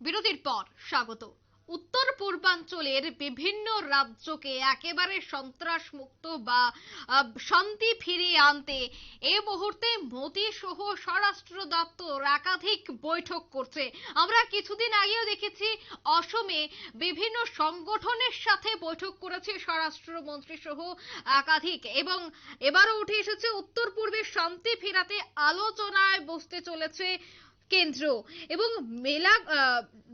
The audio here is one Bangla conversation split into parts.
বিরতির পর স্বাগত। উত্তর পূর্বাঞ্চলের বিভিন্ন রাজ্যকে একেবারে সন্ত্রাস মুক্ত বা শান্তি ফিরিয়ে আনতে এই মুহূর্তে মোদী সহ স্বরাষ্ট্র দপ্তর একাধিক বৈঠক করছে। আমরা কিছুদিন আগেও দেখেছি অসমে বিভিন্ন সংগঠনের সাথে বৈঠক করেছে স্বরাষ্ট্রমন্ত্রী সহ একাধিক এবং এবারও উঠে এসেছে উত্তর পূর্বে শান্তি ফেরাতে আলোচনায় বসতে চলেছে কেন্দ্র এবং মেলা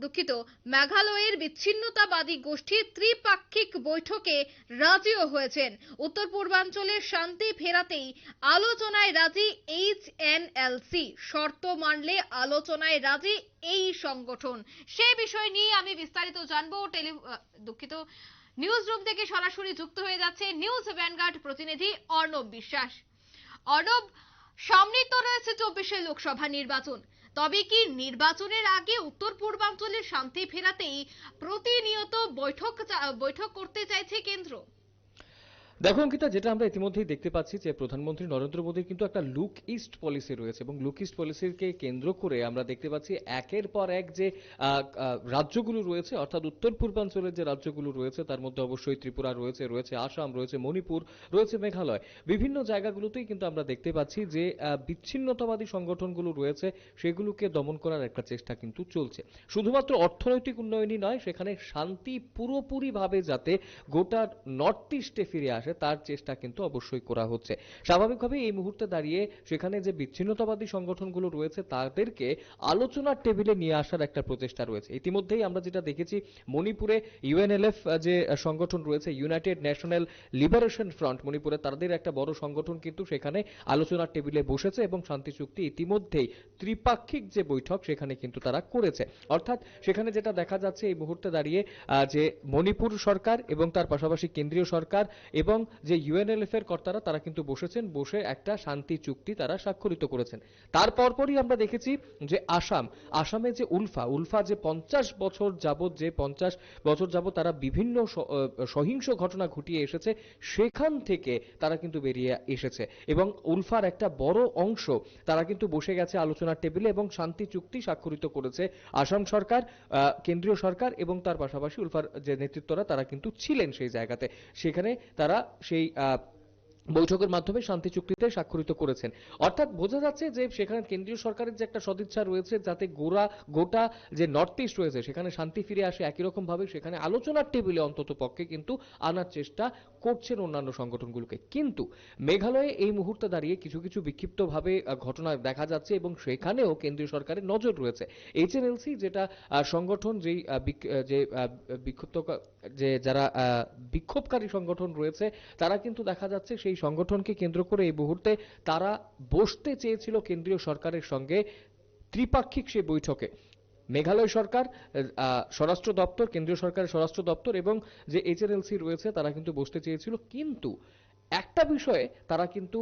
দুঃখিত, মেঘালয়ের বিচ্ছিন্নতাবাদী গোষ্ঠীর ত্রিপাক্ষিক বৈঠকে রাজিও হয়েছেন। উত্তর পূর্বাঞ্চলের শান্তি ফেরাতেই আলোচনায় রাজি এইচ এন এল সি। শর্ত মানলে আলোচনায় রাজি এই সংগঠন। সে বিষয় নিয়ে আমি বিস্তারিত জানব। টেলি দুঃখিত নিউজ রুম থেকে সরাসরি যুক্ত হয়ে যাচ্ছে নিউজ ভ্যানগার্ড প্রতিনিধি অর্ণব বিশ্বাস। অর্ণব সামনেই তো রয়েছে চব্বিশে লোকসভা নির্বাচন। তবে কি নির্বাচনের আগে উত্তর পূর্বাঞ্চলের শান্তি ফেরাতেই প্রতিনিয়ত বৈঠক বৈঠক করতে চাইছে কেন্দ্র? দেখো, অঙ্কিতা, যেটা আমরা ইতিমধ্যেই দেখতে পাচ্ছি যে প্রধানমন্ত্রী নরেন্দ্র মোদীর কিন্তু একটা লুক ইস্ট পলিসি রয়েছে এবং লুক ইস্ট পলিসিকে কেন্দ্র করে আমরা দেখতে পাচ্ছি একের পর এক যে রাজ্যগুলো রয়েছে, অর্থাৎ উত্তর পূর্বাঞ্চলের যে রাজ্যগুলো রয়েছে, তার মধ্যে অবশ্যই ত্রিপুরা রয়েছে রয়েছে আসাম, রয়েছে মণিপুর, রয়েছে মেঘালয়। বিভিন্ন জায়গাগুলোতেই কিন্তু আমরা দেখতে পাচ্ছি যে বিচ্ছিন্নতাবাদী সংগঠনগুলো রয়েছে, সেগুলোকে দমন করার একটা চেষ্টা কিন্তু চলছে। শুধুমাত্র অর্থনৈতিক উন্নয়নই নয়, সেখানে শান্তি পুরোপুরিভাবে যাতে গোটা নর্থ ইস্টে ফিরে আসে তার চেষ্টা কিন্তু অবশ্যই করা হচ্ছে। স্বাভাবিকভাবে এই মুহূর্তে দাঁড়িয়ে সেখানে যে বিচ্ছিন্নতাবাদী সংগঠনগুলো রয়েছে, তাদেরকে আলোচনার টেবিলে নিয়ে আসার একটা প্রচেষ্টা রয়েছে। ইতিমধ্যেই আমরা যেটা দেখেছি, মণিপুরে ইউএনএলএফ যে সংগঠন রয়েছে, ইউনাইটেড ন্যাশনাল লিবারেশন ফ্রন্ট, মণিপুরে তাদের একটা বড় সংগঠন কিন্তু সেখানে আলোচনার টেবিলে বসেছে এবং শান্তি চুক্তি ইতিমধ্যেই ত্রিপাক্ষিক যে বৈঠক সেখানে কিন্তু তারা করেছে। অর্থাৎ সেখানে যেটা দেখা যাচ্ছে, এই মুহূর্তে দাঁড়িয়ে যে মণিপুর সরকার এবং তার পাশাপাশি কেন্দ্রীয় সরকার এবং যে ইউএনএলএফ এর কর্তারা, তারা কিন্তু বসেছেন, বসে একটা শান্তি চুক্তি তারা স্বাক্ষরিত করেছেন। তার পরপরই আমরা দেখেছি যে আসাম, আসামে যে উলফা উলফা যে পঞ্চাশ বছর যাবত যে পঞ্চাশ বছর যাবত তারা বিভিন্ন সহিংস ঘটনা ঘটিয়ে এসেছে, সেখান থেকে তারা কিন্তু বেরিয়ে এসেছে। এবং উলফার একটা বড় অংশ তারা কিন্তু বসে গেছে আলোচনার টেবিলে এবং শান্তি চুক্তি স্বাক্ষরিত করেছে আসাম সরকার কেন্দ্রীয় সরকার এবং তার পাশাপাশি উলফার যে নেতৃত্বরা তারা কিন্তু ছিলেন সেই জায়গাতে। সেখানে তারা সেই আহ, বৈঠকের মাধ্যমে শান্তি চুক্তিতে স্বাক্ষরিত করেছেন। অর্থাৎ বোঝা যাচ্ছে যে সেখানে কেন্দ্রীয় সরকারের যে একটা সদিচ্ছা রয়েছে, যাতে গোড়া, গোটা যে নর্থ ইস্ট রয়েছে, সেখানে শান্তি ফিরে আসে একই রকম ভাবে সেখানে আলোচনার টেবিলে অন্তত পক্ষে কিন্তু আনার চেষ্টা করছেন অন্যান্য সংগঠনগুলোকে। কিন্তু মেঘালয়ে এই মুহূর্তে দাঁড়িয়ে কিছু কিছু বিক্ষিপ্তভাবে ঘটনা দেখা যাচ্ছে এবং সেখানেও কেন্দ্রীয় সরকারের নজর রয়েছে। এইচএনএলসি যেটা সংগঠন যেই যে বিক্ষুব্ধ, যে যারা বিক্ষোভকারী সংগঠন রয়েছে, তারা কিন্তু দেখা যাচ্ছে সেই সংগঠনকে কেন্দ্র করে এই মুহূর্তে তারা বসতে চেয়েছিল কেন্দ্রীয় সরকারের সঙ্গে ত্রিপাক্ষিক সে বৈঠকে। মেঘালয় সরকার স্বরাষ্ট্র দপ্তর, কেন্দ্রীয় সরকারের স্বরাষ্ট্র দপ্তর এবং যে এইচএনএলসি রয়েছে তারা কিন্তু বসতে চেয়েছিল। কিন্তু একটা বিষয়ে তারা কিন্তু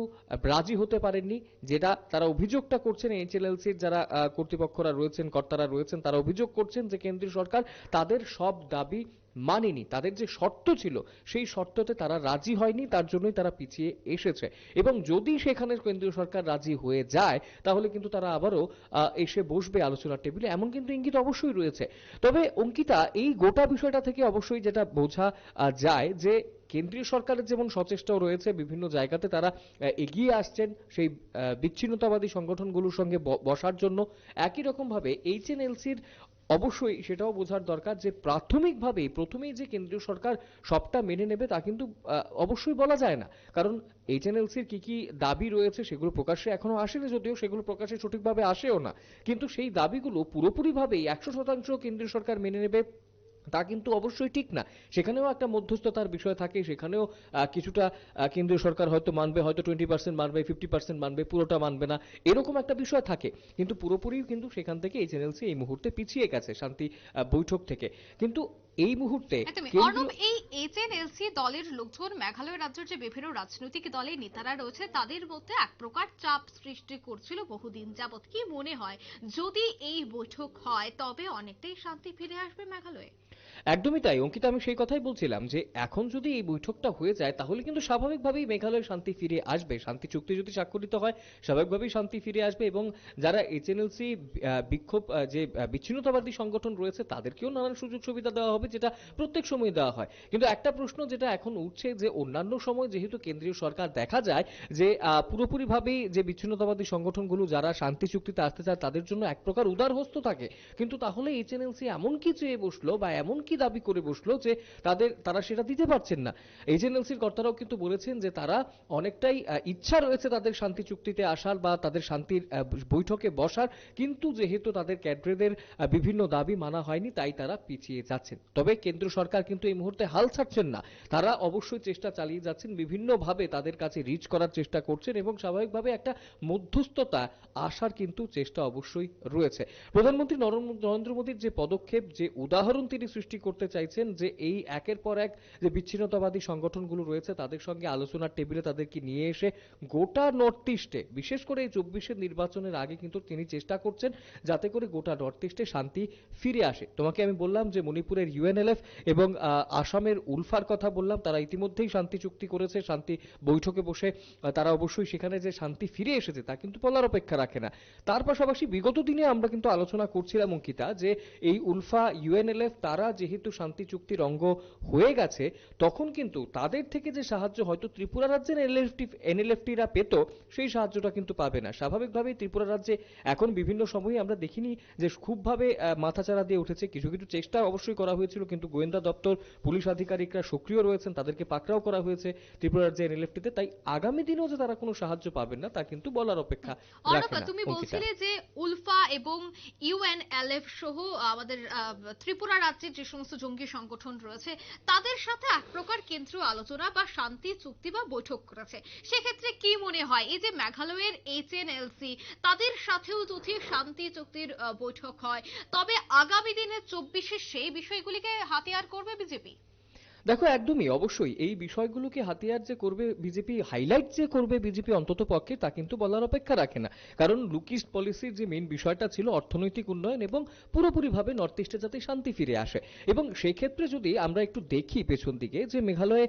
রাজি হতে পারেননি, যেটা তারা অভিযোগটা করছেন, এইচএলএলসির যারা কর্তৃপক্ষরা রয়েছেন, কর্তারা রয়েছেন, তারা অভিযোগ করছেন যে কেন্দ্রীয় সরকার তাদের সব দাবি মানেনি। তাদের যে শর্ত ছিল, সেই শর্ততে তারা রাজি হয়নি, তার জন্যই তারা পিছিয়ে এসেছে। এবং যদি সেখানে কেন্দ্রীয় সরকার রাজি হয়ে যায়, তাহলে কিন্তু তারা আবারও এসে বসবে আলোচনার টেবিলে, এমন কিন্তু ইঙ্গিত অবশ্যই রয়েছে। তবে অঙ্কিতা, এই গোটা বিষয়টা থেকে অবশ্যই যেটা বোঝা যায় যে কেন্দ্রীয় সরকারের যেমন সচেষ্টাও রয়েছে, বিভিন্ন জায়গাতে তারা এগিয়ে আসছেন সেই বিচ্ছিন্নতাবাদী সংগঠনগুলোর সঙ্গে বসার জন্য। একই রকম ভাবে এইচএনএলসির অবশ্যই সেটাও বোঝার দরকার যে প্রাথমিকভাবেই প্রথমেই যে কেন্দ্রীয় সরকার সবটা মেনে নেবে তা কিন্তু অবশ্যই বলা যায় না। কারণ এইচএনএলসির কি কি দাবি রয়েছে সেগুলো প্রকাশ্যে এখনও আসেনি, যদিও সেগুলো প্রকাশ্যে সঠিকভাবে আসেও না। কিন্তু সেই দাবিগুলো পুরোপুরিভাবেই একশো শতাংশ কেন্দ্রীয় সরকার মেনে নেবে তা কিন্তু অবশ্যই ঠিক না। সেখানেও একটা মধ্যস্থতার বিষয় থাকে সেখানেও কিছুটা কেন্দ্রীয় সরকার হয়তো মানবে হয়তো টোয়েন্টি পার্সেন্ট মানবে ফিফটি পার্সেন্ট মানবে পুরোটা মানবে না এরকম একটা বিষয় থাকে। কিন্তু পুরোপুরি কিন্তু সেখান থেকে এই চ্যানেলসি এই মুহূর্তে পিছিয়ে গেছে শান্তি বৈঠক থেকে। কিন্তু এই মুহূর্তে অর্ণব এই এইচএনএলসি দলের লোকজন মেঘালয় রাজ্যের যে বিভিন্ন রাজনৈতিক দলের নেতারা রয়েছে তাদের মধ্যে এক প্রকার চাপ সৃষ্টি করছিল বহুদিন যাবত কি মনে হয় যদি এই বৈঠক হয় তবে অনেকটাই শান্তি ফিরে আসবে মেঘালয়ে? একদমই তাই। অঙ্কিতা, আমি সেই কথাই বলছিলাম যে, এখন যদি এই বৈঠকটা হয়ে যায়, তাহলে কিন্তু স্বাভাবিকভাবেই মেঘালয় শান্তি ফিরে আসবে। শান্তি চুক্তি যদি স্বাক্ষরিত হয়, স্বাভাবিকভাবেই শান্তি ফিরে আসবে এবং যারা এইচএনএলসি বিক্ষোভ যে বিচ্ছিন্নতাবাদী সংগঠন রয়েছে, তাদেরকেও নানান সুযোগ সুবিধা দেওয়া হবে, যেটা প্রত্যেক সময় দেওয়া হয়। কিন্তু একটা প্রশ্ন যেটা এখন উঠছে যে, অন্যান্য সময় যেহেতু কেন্দ্রীয় সরকার দেখা যায় যে পুরোপুরিভাবেই যে বিচ্ছিন্নতাবাদী সংগঠনগুলো যারা শান্তি চুক্তিতে আসতে চায়, তাদের জন্য এক প্রকার উদারহস্ত থাকে। কিন্তু তাহলে এইচএনএলসি এমন কি চেয়ে বসল বা এমন কি দাবি করে বসল যে তাদের, তারা সেটা দিতে পারছেন না? এইচএনএলসির কর্তারাও কিন্তু বলেছেন যে তারা অনেকটাই ইচ্ছা রয়েছে তাদের শান্তি চুক্তিতে আসার বা তাদের শান্তির বৈঠকে বসার। কিন্তু যেহেতু তাদের ক্যাড্রেদের বিভিন্ন দাবি মানা হয়নি, তাই তারা পিছিয়ে যাচ্ছেন। তবে কেন্দ্র সরকার কিন্তু এই মুহূর্তে হাল ছাড়ছেন না। তারা অবশ্যই চেষ্টা চালিয়ে যাচ্ছেন, বিভিন্নভাবে তাদের কাছে রিচ করার চেষ্টা করছেন এবং স্বাভাবিকভাবে একটা মধ্যস্থতা আসার কিন্তু চেষ্টা অবশ্যই রয়েছে। প্রধানমন্ত্রী নরেন্দ্র মোদীর যে পদক্ষেপ, যে উদাহরণ তিনি সৃষ্টি করতে চাইছেন যে এই একের পর এক যে বিচ্ছিন্নতাবাদী সংগঠনগুলো রয়েছে, তাদের সঙ্গে আলোচনার টেবিলে তাদেরকে নিয়ে এসে গোটা নর্থ ইস্টে বিশেষ করে এই চব্বিশের নির্বাচনের আগে কিন্তু তিনি চেষ্টা করছেন যাতে করে গোটা নর্থ ইস্টে শান্তি ফিরে আসে। তোমাকে আমি বললাম যে মণিপুরের ইউএনএলএফ এবং আসামের উলফার কথা বললাম, তারা ইতিমধ্যেই শান্তি চুক্তি করেছে, শান্তি বৈঠকে বসে তারা অবশ্যই সেখানে যে শান্তি ফিরে এসেছে তা কিন্তু বলার অপেক্ষা রাখে না। তার পাশাপাশি বিগত দিনে আমরা কিন্তু আলোচনা করছিলাম, অঙ্কিতা, যে এই উলফা ইউএনএলএফ তারা যেহেতু শান্তি চুক্তির অঙ্গ হয়ে গেছে তখন কিন্তু তাদের থেকে যে সাহায্য হয়তো ত্রিপুরা রাজ্যের এনএলএফটি এনএলএফটিরা পেত সেই সাহায্যটা কিন্তু পাবে না। স্বাভাবিকভাবেই ত্রিপুরা রাজ্যে এখন বিভিন্ন সময়ে আমরা দেখিনি যে খুবভাবে মাথাচাড়া দিয়ে উঠেছে। কিছু কিছু চেষ্টা অবশ্যই করা হয়েছিল কিন্তু গোয়েন্দা দপ্তর পুলিশ আধিকারিকরা সক্রিয় রয়েছেন তাদেরকে পাকড়াও করা হয়েছে ত্রিপুরা রাজ্যে এনএলএফটিতে তাই আগামী দিনেও যে তারা কোনো সাহায্য পাবেন না তা কিন্তু বলার অপেক্ষা রাখে না তুমি। বলছিলে যে উলফা এবং ইউএনএলএফ সহ আমাদের ত্রিপুরা রাজ্যের যে সমস্ত জঙ্গি সংগঠন রয়েছে, তাদের সাথে এক প্রকার কেন্দ্রীয় আলোচনা বা শান্তি, চুক্তি বা বৈঠক করেছে। সেক্ষেত্রে কি মনে হয়, এই যে মেঘালয়ের এইচ তাদের সাথেও যদি শান্তি, চুক্তির বৈঠক হয়, তবে আগামী দিনে চব্বিশে সেই বিষয়গুলিকে হাতিয়ার করবে বিজেপি? দেখো, একদমই, অবশ্যই। এই বিষয়গুলোকে হাতিয়ার যে করবে বিজেপি হাইলাইট যে করবে বিজেপি অন্তত পক্ষে, তা কিন্তু বলার অপেক্ষা রাখে না। কারণ লুকিস্ট পলিসির যে মেন বিষয়টা ছিল, অর্থনৈতিক উন্নয়ন এবং পুরোপুরিভাবে নর্থ ইস্টে যাতে শান্তি ফিরে আসে। এবং সেক্ষেত্রে যদি আমরা একটু দেখি পেছন দিকে, যে মেঘালয়ে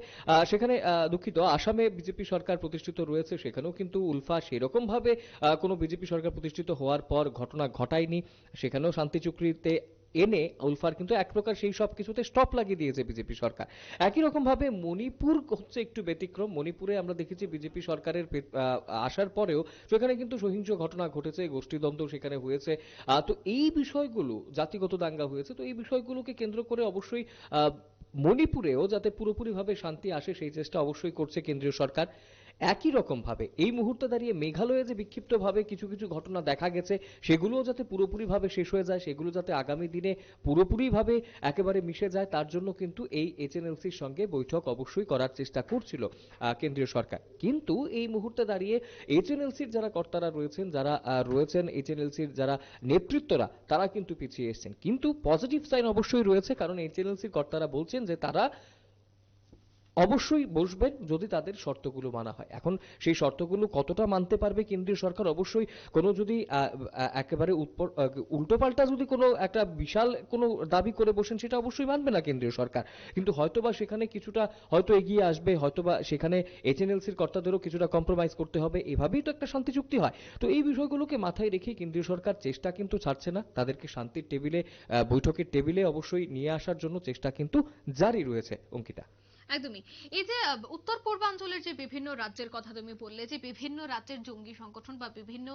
সেখানে দুঃখিত, আসামে বিজেপি সরকার প্রতিষ্ঠিত রয়েছে, সেখানেও কিন্তু উলফা সেরকমভাবে কোনো বিজেপি সরকার প্রতিষ্ঠিত হওয়ার পর ঘটনা ঘটায়নি। সেখানেও শান্তি চুক্তিতে এনে উলফার কিন্তু এক প্রকার সেই সব কিছুতে স্টপ লাগিয়ে দিয়েছে বিজেপি সরকার। একই রকম ভাবে মণিপুর হচ্ছে একটু ব্যতিক্রম। মণিপুরে আমরা দেখেছি বিজেপি সরকারের আসার পরেও সেখানে কিন্তু সহিংস ঘটনা ঘটেছে, গোষ্ঠীদ্বন্দ্ব সেখানে হয়েছে। তো এই বিষয়গুলো, জাতিগত দাঙ্গা হয়েছে, তো এই বিষয়গুলোকে কেন্দ্র করে অবশ্যই মণিপুরেও যাতে পুরোপুরিভাবে শান্তি আসে, সেই চেষ্টা অবশ্যই করছে কেন্দ্রীয় সরকার। একই রকম ভাবে এই মুহূর্তে দাঁড়িয়ে মেঘালয়ে যে বিক্ষিপ্তভাবে কিছু কিছু ঘটনা দেখা গেছে, সেগুলোও যাতে পুরোপুরিভাবে শেষ হয়ে যায়, সেগুলো যাতে আগামী দিনে পুরোপুরিভাবে একেবারে মিশে যায়, তার জন্য কিন্তু এই এইচএনএলসির সঙ্গে বৈঠক অবশ্যই করার চেষ্টা করছিল কেন্দ্রীয় সরকার। কিন্তু এই মুহূর্তে দাঁড়িয়ে এইচএনএলসির যারা কর্তারা রয়েছেন, যারা রয়েছেন এইচএনএলসির যারা নেতৃত্বরা, তারা কিন্তু পিছিয়ে এসেছেন। কিন্তু পজিটিভ সাইন অবশ্যই রয়েছে, কারণ এইচএনএলসির কর্তারা বলছেন যে তারা অবশ্যই বসবেন যদি তাদের শর্তগুলো মানা হয়। এখন সেই শর্তগুলো কতটা মানতে পারবে কেন্দ্রীয় সরকার? অবশ্যই কোনো যদি একেবারে উল্টোপাল্টা যদি কোনো একটা বিশাল কোনো দাবি করে বসেন, সেটা অবশ্যই মানবে না কেন্দ্রীয় সরকার। কিন্তু হয়তোবা সেখানে কিছুটা হয়তো এগিয়ে আসবে, হয়তোবা সেখানে এইচএনএলসির কর্তাদেরও কিছুটা কম্প্রোমাইজ করতে হবে, এভাবেই তো একটা শান্তি চুক্তি হয়। তো এই বিষয়গুলোকে মাথায় রেখে কেন্দ্রীয় সরকার চেষ্টা কিন্তু ছাড়ছে না। তাদেরকে শান্তির টেবিলে বৈঠকের টেবিলে অবশ্যই নিয়ে আসার জন্য চেষ্টা কিন্তু জারি রয়েছে। অঙ্কিতা। একদমই। এই যে উত্তর পূর্বাঞ্চলের যে বিভিন্ন রাজ্যের কথা তুমি বললে, যে বিভিন্ন রাজ্যের জঙ্গি সংগঠন বা বিভিন্ন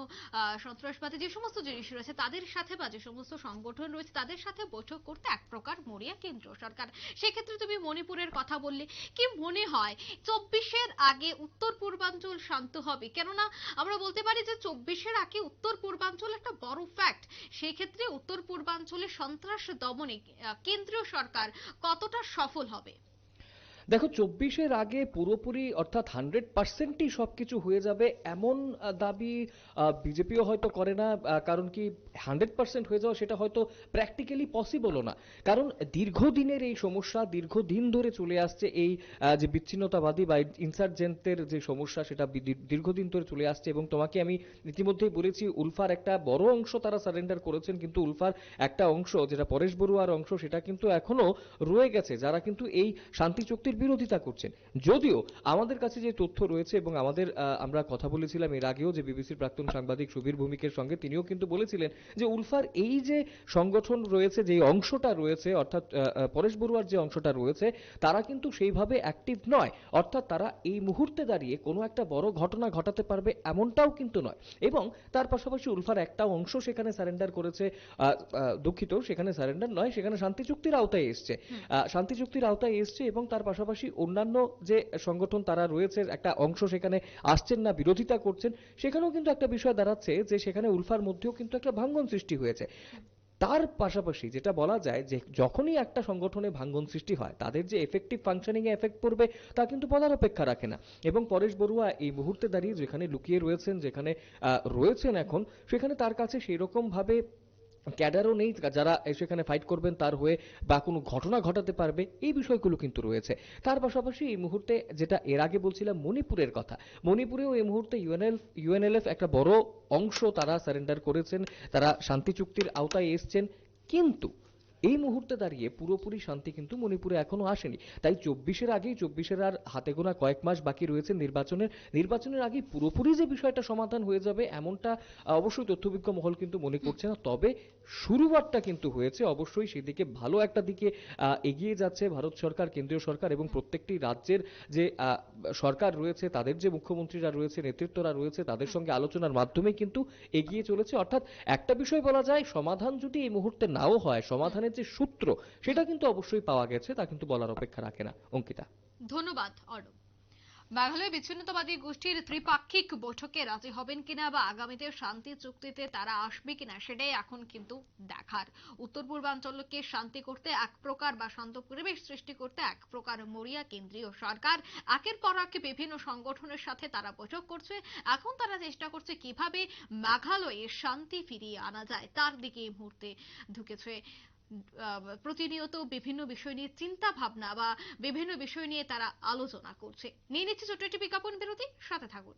সন্ত্রাসবাদী যে সমস্ত জিনিস রয়েছে, তাদের সাথে বা যে সমস্ত সংগঠন রয়েছে, তাদের সাথে বৈঠক করতে এক প্রকার মরিয়া কেন্দ্র সরকার। সেক্ষেত্রে তুমি মণিপুরের কথা বললে, কি মনে হয় চব্বিশের আগে উত্তর পূর্বাঞ্চল শান্ত হবে? কেননা, আমরা বলতে পারি যে চব্বিশের আগে উত্তর পূর্বাঞ্চল একটা বড় ফ্যাক্ট সেই ক্ষেত্রে উত্তর পূর্বাঞ্চলে সন্ত্রাস দমনে কেন্দ্রীয় সরকার কতটা সফল হবে? দেখো, চব্বিশের আগে পুরোপুরি অর্থাৎ হান্ড্রেড পার্সেন্টই সবকিছু হয়ে যাবে এমন দাবি বিজেপিও হয়তো করে না কারণ কি হান্ড্রেড পার্সেন্ট হয়ে যাওয়া সেটা হয়তো প্র্যাকটিক্যালি পসিবলও না। কারণ দীর্ঘদিনের এই সমস্যা, দীর্ঘদিন ধরে চলে আসছে এই যে বিচ্ছিন্নতাবাদী বা ইনসার্জেন্টের যে সমস্যা, সেটা দীর্ঘদিন ধরে চলে আসছে এবং তোমাকে আমি ইতিমধ্যেই বলেছি, উলফার একটা বড় অংশ তারা সারেন্ডার করেছেন, কিন্তু উলফার একটা অংশ, যেটা পরেশ বড়ুয়ার অংশ, সেটা কিন্তু এখনও রয়ে গেছে। যারা কিন্তু এই শান্তি চুক্তির বিরোধিতা করছেন। যদিও আমাদের কাছে যে তথ্য রয়েছে এবং আমাদের আমরা কথা বলেছিলাম এর আগেও যে বিবিসির প্রাক্তন সাংবাদিক সুবীর ভূমিকের সঙ্গে তিনিও কিন্তু বলেছিলেন যে উলফার এই যে সংগঠন রয়েছে যে অংশটা রয়েছে অর্থাৎ পরেশ বড়ুয়ার যে অংশটা রয়েছে তারা কিন্তু সেইভাবে অ্যাক্টিভ নয়। অর্থাৎ তারা এই মুহূর্তে দাঁড়িয়ে কোনো একটা বড় ঘটনা ঘটাতে পারবে এমনটাও কিন্তু নয়। এবং তার পাশাপাশি উলফার একটা অংশ সেখানে সারেন্ডার করেছে দুঃখিত সেখানে সারেন্ডার নয় সেখানে শান্তি চুক্তির আওতায় এসছে। শান্তি চুক্তির আওতায় এসছে এবং তার পাশাপাশি অন্যান্য যে সংগঠন তারা রয়েছে, একটা অংশ সেখানে আসছেন না, বিরোধিতা করছেন, সেখানেও কিন্তু একটা বিষয় দাঁড়াচ্ছে যে সেখানে উলফার মধ্যেও কিন্তু একটা ভাঙ্গন সৃষ্টি হয়েছে। তার পাশাপাশি যেটা বলা যায় যে যখনই একটা সংগঠনে ভাঙ্গন সৃষ্টি হয়, তাদের যে এফেক্টিভ ফাংশনিং এ এফেক্ট পড়বে, তা কিন্তু বলার অপেক্ষা রাখে না। এবং পরেশ বড়ুয়া এই মুহূর্তে দাঁড়িয়ে যেখানে লুকিয়ে রয়েছেন, যেখানে রয়েছেন এখন, সেখানে তার কাছে সেই রকম ভাবে ক্যাডারও নেই যারা সেখানে ফাইট করবেন তার হয়ে বা কোনো ঘটনা ঘটাতে পারবে, এই বিষয়গুলো কিন্তু রয়েছে। তার পাশাপাশি এই মুহূর্তে যেটা এর আগে বলছিলাম, মণিপুরের কথা। মণিপুরেও এই মুহূর্তে ইউএনএল ইউএনএলএফ একটা বড় অংশ তারা সারেন্ডার করেছেন, তারা শান্তি চুক্তির আওতায় এসছেন, কিন্তু এই মুহূর্তে দাঁড়িয়ে পুরোপুরি শান্তি কিন্তু মণিপুরে এখনও আসেনি। তাই চব্বিশের আগেই, চব্বিশের আর হাতে গোনা কয়েক মাস বাকি রয়েছে নির্বাচনের। নির্বাচনের আগেই পুরোপুরি যে বিষয়টা সমাধান হয়ে যাবে, এমনটা অবশ্যই তথ্যবিজ্ঞ মহল কিন্তু মনে করছে না। তবে শুরুয়াতটা কিন্তু হয়েছে। অবশ্যই সেদিকে ভালো একটা দিকে এগিয়ে যাচ্ছে ভারত সরকার, কেন্দ্রীয় সরকার এবং প্রত্যেকটি রাজ্যের যে সরকার রয়েছে, তাদের যে মুখ্যমন্ত্রীরা রয়েছে, নেতৃত্বরা রয়েছে, তাদের সঙ্গে আলোচনার মাধ্যমে কিন্তু এগিয়ে চলেছে। অর্থাৎ একটা বিষয় বলা যায়, সমাধান যদি এই মুহূর্তে নাও হয়, সমাধানের যে সূত্র, সেটা কিন্তু অবশ্যই পাওয়া গেছে, তা কিন্তু বলার অপেক্ষা রাখে না। অঙ্কিতা। ধন্যবাদ অর্ণব মেঘালয় বিচ্ছিন্নতাবাদী গোষ্ঠীর ত্রিপাক্ষিক বৈঠকে রাজি হবেন কিনা বা আগামীতে শান্তি চুক্তিতে তারা আসবে কিনা, সেটাই এখন কিন্তু দেখার। উত্তর পূর্বাঞ্চলকে শান্তি করতে এক প্রকার বা শান্ত পরিবেশ সৃষ্টি করতে এক প্রকার মরিয়া কেন্দ্রীয় সরকার। একের পর এক বিভিন্ন সংগঠনের সাথে তারা বৈঠক করছে। এখন তারা চেষ্টা করছে কীভাবে মেঘালয়ে শান্তি ফিরিয়ে আনা যায়, তার দিকে এই মুহূর্তে ঢুকেছে প্রতিনিয়ত বিভিন্ন বিষয় নিয়ে চিন্তা ভাবনা বা বিভিন্ন বিষয় নিয়ে তারা আলোচনা করছে। নিয়ে নিচ্ছে ছোট্ট একটি বিজ্ঞাপন বিরতি, সাথে থাকুন।